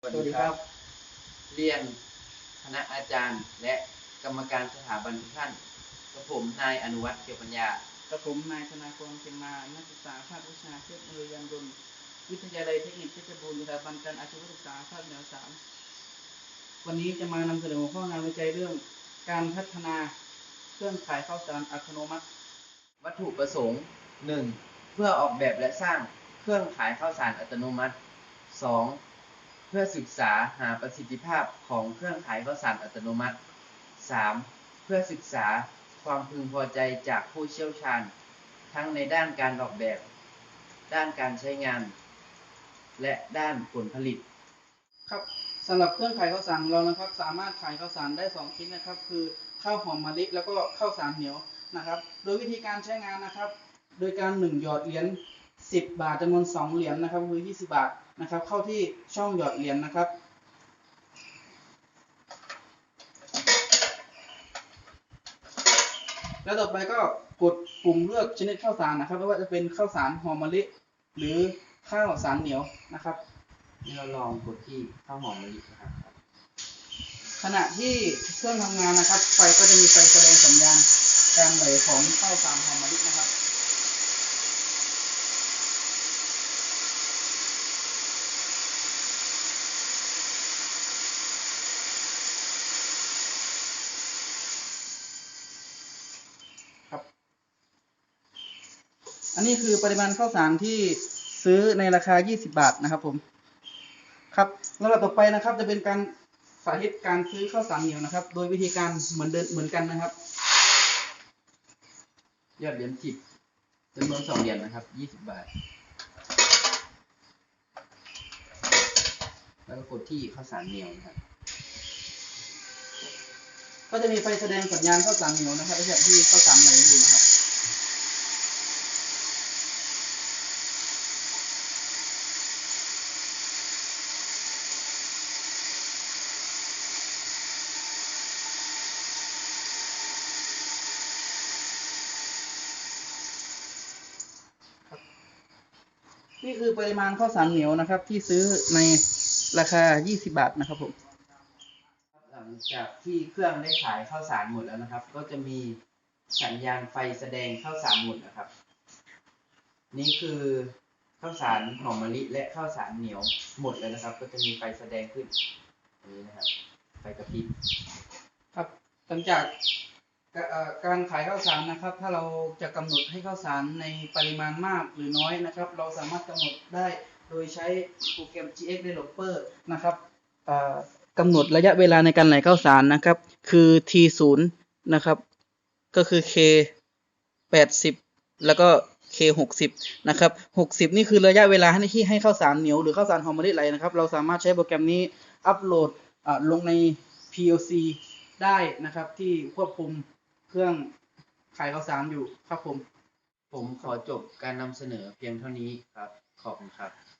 สวัสดีครับ เรียนคณะอาจารย์ และกรรมการสถาบันทุกท่านกับผมนายอนุวัฒน์เกียวปัญญากับผมนายธนากรเชียงมา นักศึกษาภาควิชาเทคโนโลยียานยนต์วิทยาลัยเทคนิคเพชรบูรณ์สถาบันการอาชีวศึกษาภาคเหนือสามวันนี้จะมานำเสนอหัวข้องานวิจัยเรื่อง การพัฒนาเครื่องขายข้าวสารอัตโนมัติ วัตถุประสงค์ 1. เพื่อออกแบบและสร้างเครื่องขายข้าวสารอัตโนมัติ 2. เพื่อศึกษาหาประสิทธิภาพของเครื่องขายข้าวสารอัตโนมัติ 3. เพื่อศึกษาความพึงพอใจจากผู้เชี่ยวชาญ ทั้งในด้านการออกแบบ ด้านการใช้งาน และด้านผลผลิต ครับสำหรับเครื่องขายข้าวสารเรานะครับ สามารถขายข้าวสารได้สองชิ้นนะครับ คือข้าวหอมมะลิแล้วก็ข้าวสารเหนียวนะครับ โดยวิธีการใช้งานนะครับ โดยการหนึ่งหยอดเหรียญ 10 บาทจำนวนสองเหรียญนะครับคือ20 บาทนะครับ เข้าที่ช่องหยอดเหรียญนะครับ แล้วต่อไปก็กดปุ่มเลือกชนิดข้าวสารนะครับไม่ว่าจะเป็นข้าวสารหอมมะลิ หรือข้าวสารเหนียวนะครับนี่เราลองกดที่ข้าวหอมมะลินะครับ ขณะที่เครื่องทำงานนะครับ ไฟก็จะมีไฟแสดงสัญญาณการไหลของข้าวสารหอมมะลินะครับครับ อันนี้คือปริมาณข้าวสารที่ซื้อในราคา 20 บาทนะครับผม ครับแล้วเราต่อไปนะครับ จะเป็นการสาธิตการซื้อข้าวสารเหนียวนะครับ โดยวิธีการเหมือนเดิมเหมือนกันนะครับยอดเหรียญสิบจำนวนสองเหรียญนะครับยี่สิบาท แล้วก็กดที่ข้าวสารเหนียวนะครับ ก็จะมีไฟแสดงสัญญาณข้าวสารเหนียวนะครับไม่ใช่ที่ข้าวสารไหลอยู่นะครับ นี่คือปริมาณข้าวสารเหนียวนะครับ ที่ซื้อในราคา 20 บาทนะครับผม หลังจากที่เครื่องได้ขายข้าวสารหมดแล้วนะครับ ก็จะมีสัญญาณไฟแสดงข้าวสารหมดนะครับ นี่คือข้าวสารหอมมะลิและข้าวสารเหนียวหมดแล้วนะครับ ก็จะมีไฟแสดงขึ้นนี้นะครับ ไฟกระพริบครับหลังจาก การขายข้าวสารนะครับ ถ้าเราจะกำหนดให้ข้าวสารในปริมาณมากหรือน้อยนะครับ เราสามารถกำหนดได้โดยใช้โปรแกรม GX Developer นะครับกำหนดระยะเวลาในการไหลข้าวสารนะครับ คือ T0 นะครับ ก็คือ K 80 แล้วก็ K 60นะครับ60 นี่คือระยะเวลาให้ที่ให้ข้าวสารเหนียวหรือข้าวสารหอมมะลิไหลนะครับ เราสามารถใช้โปรแกรมนี้อัปโหลดลงใน PLC ได้นะครับที่ควบคุม เครื่องขายข้าวสารอยู่ครับผม ผมขอจบการนำเสนอเพียงเท่านี้ครับ ขอบคุณครับ